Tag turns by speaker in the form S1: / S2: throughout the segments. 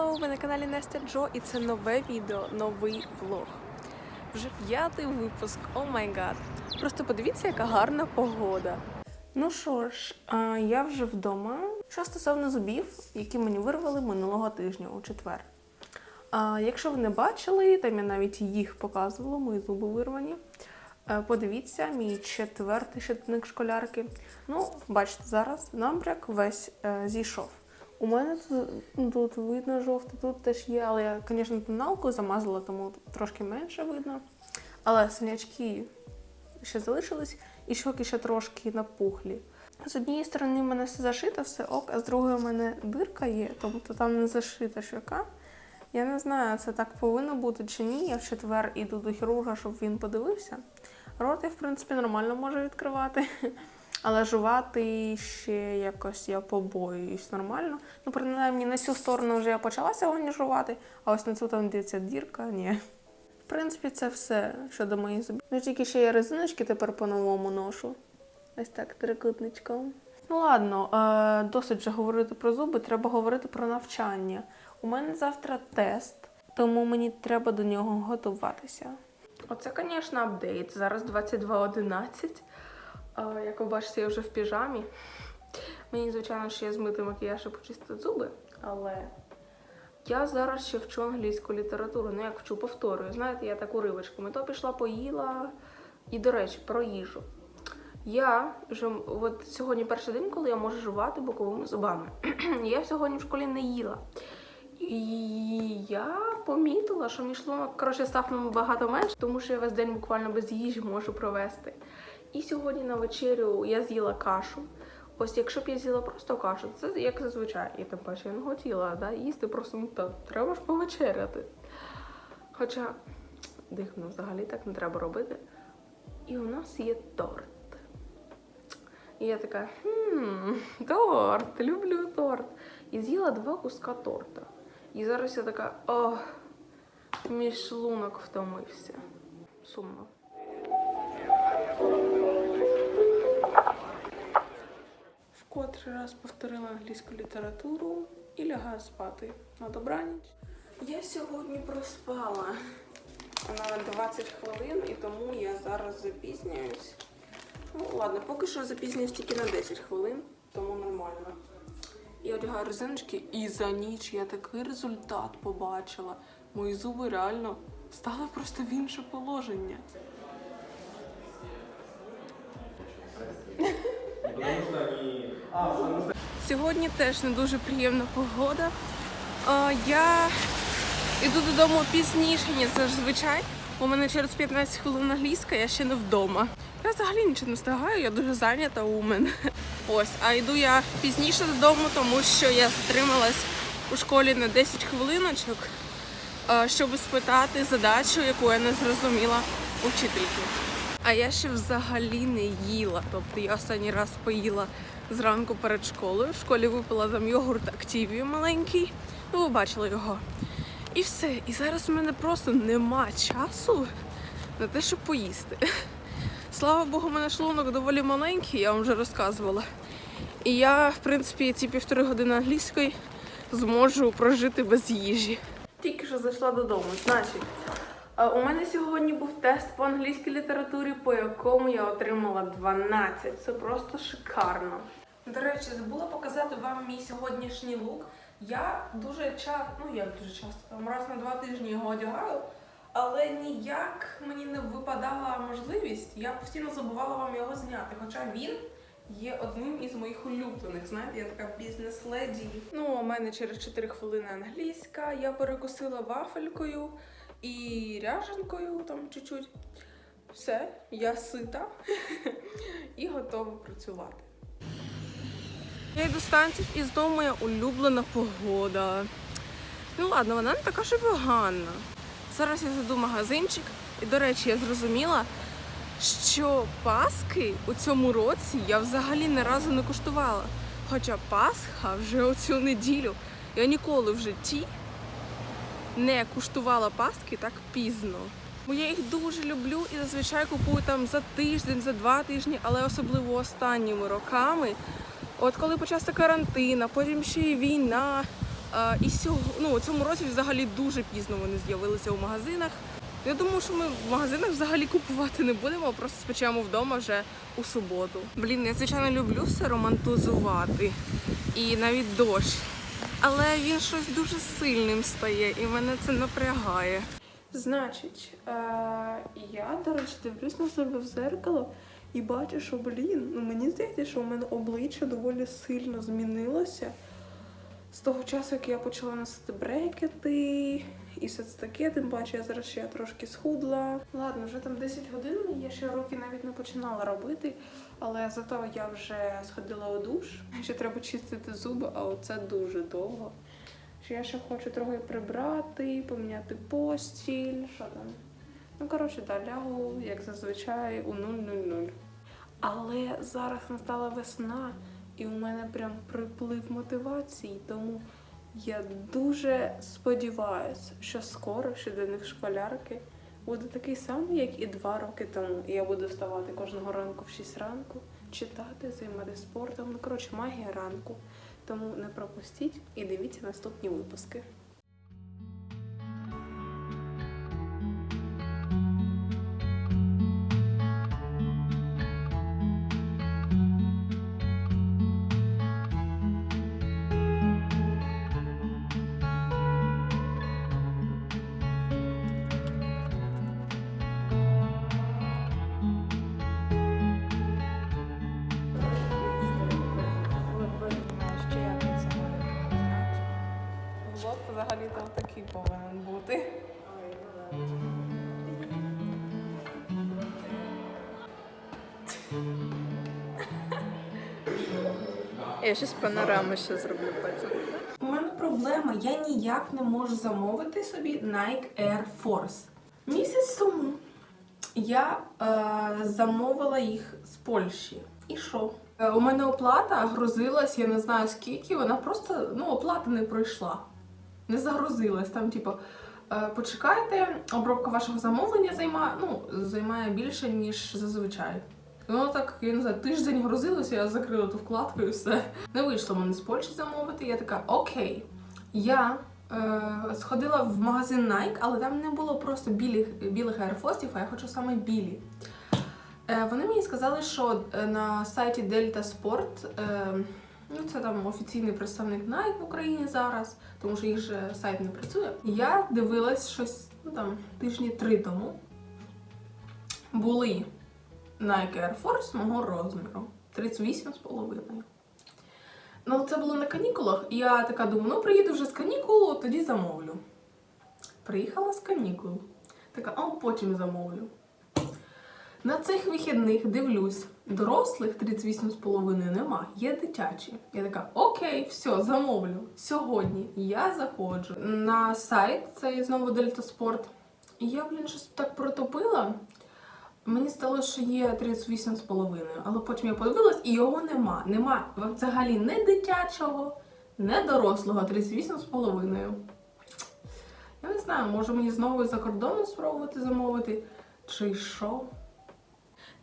S1: Хеллоу, ви на каналі Настя Джо і це нове відео, новий влог. Вже п'ятий випуск, о май гад. Просто подивіться, яка гарна погода. Ну що ж, я вже вдома. Що стосовно зубів, які мені вирвали минулого тижня у четвер. А, якщо ви не бачили, там я навіть їх показувала, мої зуби вирвані. Е, Подивіться, мій четвертий щитник школярки. Ну, бачите, зараз набряк весь е, зійшов. У мене тут, ну, тут видно жовте, тут теж є, але я, звісно, тоналкою замазала, тому трошки менше видно. Але синячки ще залишились, і щоки ще трошки напухлі. З однієї сторони в мене все зашито, все ок, а з другої в мене дирка є, тобто там не зашита щока. Я не знаю, це так повинно бути чи ні. Я в четвер іду до хірурга, щоб він подивився. Рот я, в принципі, нормально можу відкривати. Але жувати ще якось я побоююсь нормально. Ну, принаймні, на цю сторону вже я почала сьогодні жувати, а ось на цю там дивиться дірка, ні. В принципі, це все щодо моїх зубів. Ну, тільки ще я резиночки тепер по-новому ношу. Ось так, трикутничком. Ну ладно, е, досить вже говорити про зуби, треба говорити про навчання. У мене завтра тест, тому мені треба до нього готуватися. Оце, звісно, апдейт. Зараз 22.11. Як ви бачите, я вже в піжамі. Мені, звичайно, ще змити макіяж і почистити зуби, але я зараз ще вчу англійську літературу. Ну, як вчу, повторюю. Знаєте, я так уривочками. То пішла, поїла. І, до речі, про їжу. Я вже от сьогодні перший день, коли я можу жувати боковими зубами. я сьогодні в школі не їла. І я помітила, що мій шлунок, коротше, став набагато менше, тому що я весь день буквально без їжі можу провести. І сьогодні на вечерю я з'їла кашу. Ось якщо б я з'їла просто кашу, це як зазвичай. І тим паче я не хотіла да, їсти, просто ну, та, треба ж повечеряти. Хоча дивно, взагалі так не треба робити. І у нас є торт. І я така, хм, торт, люблю торт. І з'їла два куска торта. І зараз я така, о, мій шлунок втомився. Сумно. Вкотрий раз повторила англійську літературу і лягаю спати на добраніч. Я сьогодні проспала на 20 хвилин, і тому я зараз запізнююсь. Ну, ладно, поки що запізнююсь тільки на 10 хвилин, тому нормально. Я одягаю резиночки, і за ніч я такий результат побачила. Мої зуби реально стали просто в інше положення. Сьогодні теж не дуже приємна погода. Я йду додому пізніше, ніж зазвичай. У мене через 15 хвилин англійська, я ще не вдома. Я взагалі нічого не встигаю, я дуже зайнята у мене. Ось, а йду я пізніше додому, тому що я затрималась у школі на 10 хвилиночок, щоб спитати задачу, яку я не зрозуміла у вчительки. А я ще взагалі не їла. Тобто я останній раз поїла зранку перед школою. В школі випила там йогурт Активію маленький. Ну, ви бачили його. І все. І зараз в мене просто нема часу на те, щоб поїсти. Слава Богу, у мене шлунок доволі маленький, я вам вже розказувала. І я, в принципі, ці півтори години англійської зможу прожити без їжі. Тільки що зайшла додому, значить. У мене сьогодні був тест по англійській літературі, по якому я отримала 12. Це просто шикарно. До речі, забула показати вам мій сьогоднішній лук. Я дуже часто, ну як дуже часто, там раз на два тижні його одягаю, але ніяк мені не випадала можливість. Я постійно забувала вам його зняти. Хоча він є одним із моїх улюблених. Знаєте, я така бізнес-леді. Ну, у мене через 4 хвилини англійська. Я перекусила вафелькою і ряженкою там чуть-чуть. Все, я сита і готова працювати. Я йду з танців і знову моя улюблена погода. Ну ладно, вона не така ж і погана. Зараз я зайду в магазинчик, і, до речі, я зрозуміла, що Паски у цьому році я взагалі ні разу не куштувала. Хоча Пасха вже оцю неділю. Я ніколи в житті не куштувала паски так пізно. Бо я їх дуже люблю і зазвичай купую там за тиждень, за два тижні, але особливо останніми роками. От коли почався карантин, а потім ще й війна, Е, і сього, ну, у цьому році взагалі дуже пізно вони з'явилися у магазинах. Я думаю, що ми в магазинах взагалі купувати не будемо, а просто спечемо вдома вже у суботу. Блін, я звичайно люблю все романтизувати і навіть дощ. Але він щось дуже сильним стає, і мене це напрягає. Значить, е- я, до речі, дивлюсь на себе в зеркало і бачу, що блін, ну мені здається, що у мене обличчя доволі сильно змінилося з того часу, як я почала носити брекети і все це таке, тим паче я зараз ще трошки схудла. Ладно, вже там 10 годин, я ще роки навіть не починала робити, але зато я вже сходила у душ. Ще треба чистити зуби, а оце дуже довго. Що я ще хочу трохи прибрати, поміняти постіль. Що там? Ну, коротше, да, лягу, як зазвичай, у 000. Але зараз настала весна, і у мене прям приплив мотивації, тому я дуже сподіваюся, що скоро щоденник школярки буде такий самий, як і два роки тому. І я буду вставати кожного ранку в 6 ранку, читати, займатися спортом. Ну, коротше, магія ранку. Тому не пропустіть і дивіться наступні випуски. Такий повинен бути.
S2: Я щось панораму ще зроблю потім.
S1: У мене проблема, я ніяк не можу замовити собі Nike Air Force. Місяць тому я е, замовила їх з Польщі. І що? Е, у мене оплата грузилась, я не знаю скільки, вона просто ну, оплата не пройшла. Не загрузилась. Там, типу, е, почекайте, обробка вашого замовлення займає, ну, займає більше, ніж зазвичай. Воно так, я не знаю, тиждень грузилося, я закрила ту вкладку і все. Не вийшло мене з Польщі замовити. Я така, окей. Я е, сходила в магазин Nike, але там не було просто білих, білих аерфостів, а я хочу саме білі. Е, вони мені сказали, що на сайті Delta Sport, ну це там офіційний представник Nike в Україні зараз, тому що їх же сайт не працює. Я дивилась щось ну, там тижні три тому. Були Nike Air Force мого розміру 38,5. Ну, це було на канікулах, і я така думаю, ну приїду вже з канікул, тоді замовлю. Приїхала з канікул. Така, а потім замовлю. На цих вихідних дивлюсь, дорослих 38,5 нема, є дитячі. Я така, окей, все, замовлю. Сьогодні я заходжу на сайт, цей знову Delta Sport. І я, блін, щось так протопила. Мені стало, що є 38,5, але потім я подивилась і його нема. Нема взагалі не дитячого, не дорослого 38,5. Я не знаю, може мені знову за кордону спробувати замовити, чи що.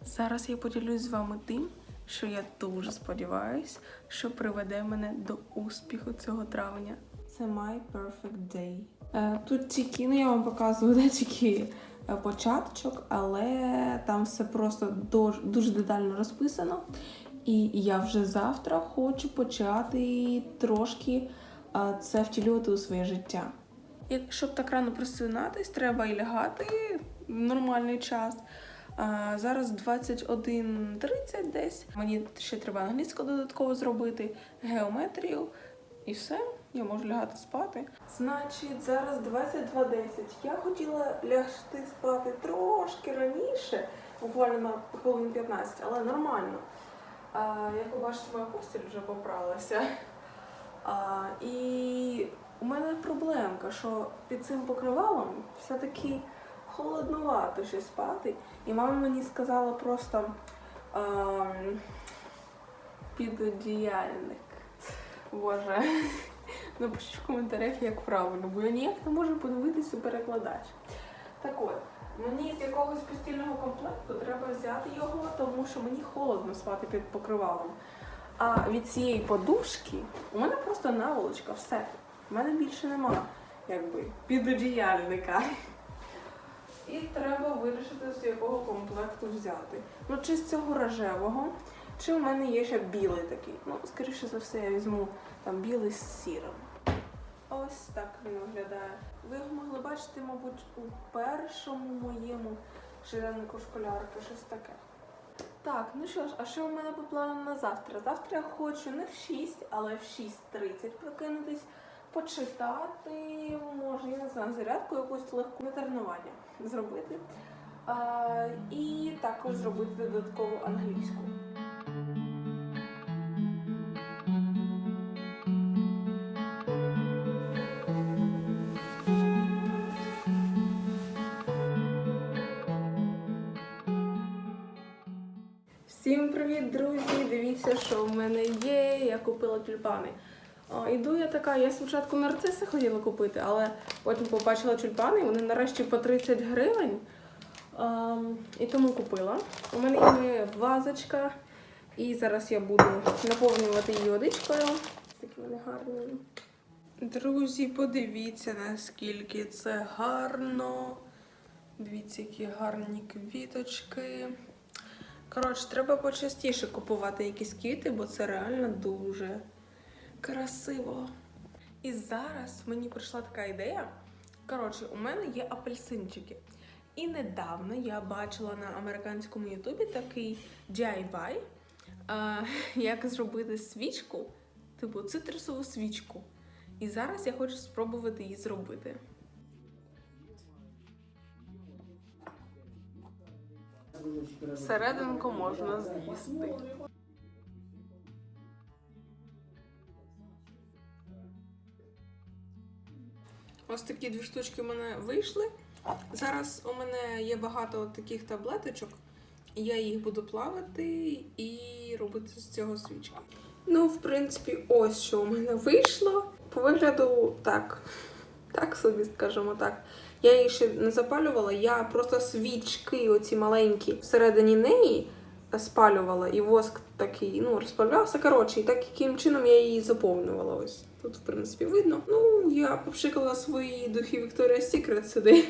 S1: Зараз я поділюсь з вами тим, що я дуже сподіваюсь, що приведе мене до успіху цього травня. Це My Perfect Day. Е, Тут тільки, ну я вам показую де тільки е, початочок, але там все просто дуже, детально розписано. І я вже завтра хочу почати трошки е, це втілювати у своє життя. Як, щоб так рано просинатись, треба і лягати в нормальний час. А, зараз 21.30 десь. Мені ще треба англійську додатково зробити, геометрію і все. Я можу лягати спати. Значить, зараз 22.10. Я хотіла лягти спати трошки раніше, буквально на хвилин 15, але нормально. А, як ви бачите, моя постіль вже поправилася. А, і у мене проблемка, що під цим покривалом все-таки холоднувато ще спати. І мама мені сказала просто ем, підодіяльник. Боже. Напишіть в коментарях, як правильно, бо я ніяк не можу подивитися перекладач. Так от, мені з якогось постільного комплекту треба взяти його, тому що мені холодно спати під покривалом. А від цієї подушки у мене просто наволочка, все. В мене більше нема якби підодіяльника. І треба вирішити, з якого комплекту взяти. Ну, чи з цього рожевого, чи у мене є ще білий такий. Ну, скоріше за все, я візьму там білий з сірим. Ось так він виглядає. Ви його могли бачити, мабуть, у першому моєму щоденнику школярки, щось таке. Так, ну що ж, а що у мене по планам на завтра? Завтра я хочу не в 6, але в 6.30 прокинутись, почитати, може, я не знаю, зарядку якусь легку на тренування зробити. А, і також зробити додаткову англійську. Всім привіт, друзі! Дивіться, що в мене є. Я купила тюльпани. О, іду я така, я спочатку нарциси хотіла купити, але потім побачила тюльпани, вони нарешті по 30 гривень. Ем, і тому купила. У мене є вазочка, і зараз я буду наповнювати її водичкою. Такі вони гарні. Друзі, подивіться, наскільки це гарно. Дивіться, які гарні квіточки. Коротше, треба почастіше купувати якісь квіти, бо це реально дуже красиво. І зараз мені прийшла така ідея. Коротше, у мене є апельсинчики. І недавно я бачила на американському ютубі такий DIY, як зробити свічку, типу цитрусову свічку. І зараз я хочу спробувати її зробити. Серединку можна з'їсти. Ось такі дві штучки у мене вийшли. Зараз у мене є багато таких таблеточок, я їх буду плавати і робити з цього свічки. Ну, в принципі, ось що у мене вийшло. По вигляду так. Так собі, скажімо так. Я її ще не запалювала, я просто свічки, оці маленькі, всередині неї спалювала, і воск такий, ну, розплавлявся. Коротше, і таким чином я її заповнювала. Ось тут, в принципі, видно. Ну, я попшикала свої духи Victoria's Secret сюди,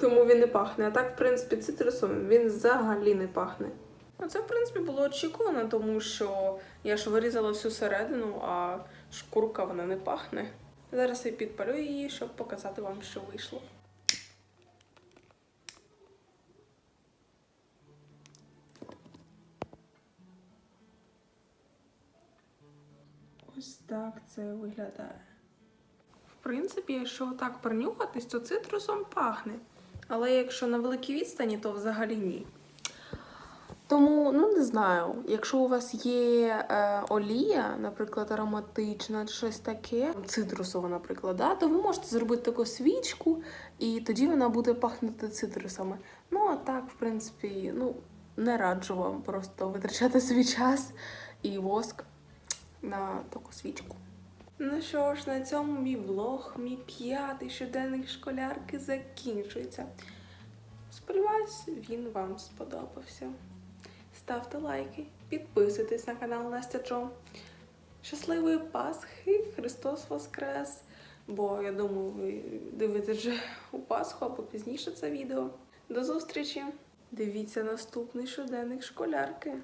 S1: тому він не пахне. А так, в принципі, цитрусом він взагалі не пахне. Ну, це, в принципі, було очікувано, тому що я ж вирізала всю середину, а шкурка вона не пахне. Зараз я підпалю її, щоб показати вам, що вийшло. Так це виглядає. В принципі, якщо так принюхатись, то цитрусом пахне. Але якщо на великій відстані, то взагалі ні. Тому, ну не знаю, якщо у вас є е, олія, наприклад, ароматична, щось таке, цитрусова, наприклад, да, то ви можете зробити таку свічку, і тоді вона буде пахнути цитрусами. Ну, а так, в принципі, ну, не раджу вам просто витрачати свій час і воск на таку свічку. Ну що ж, на цьому мій влог, мій п'ятий щоденник школярки закінчується. Сподіваюсь, він вам сподобався. Ставте лайки, підписуйтесь на канал Настя Джо. Щасливої Пасхи! Христос Воскрес! Бо я думаю, ви дивитесь вже у Пасху або пізніше це відео. До зустрічі! Дивіться наступний щоденник школярки.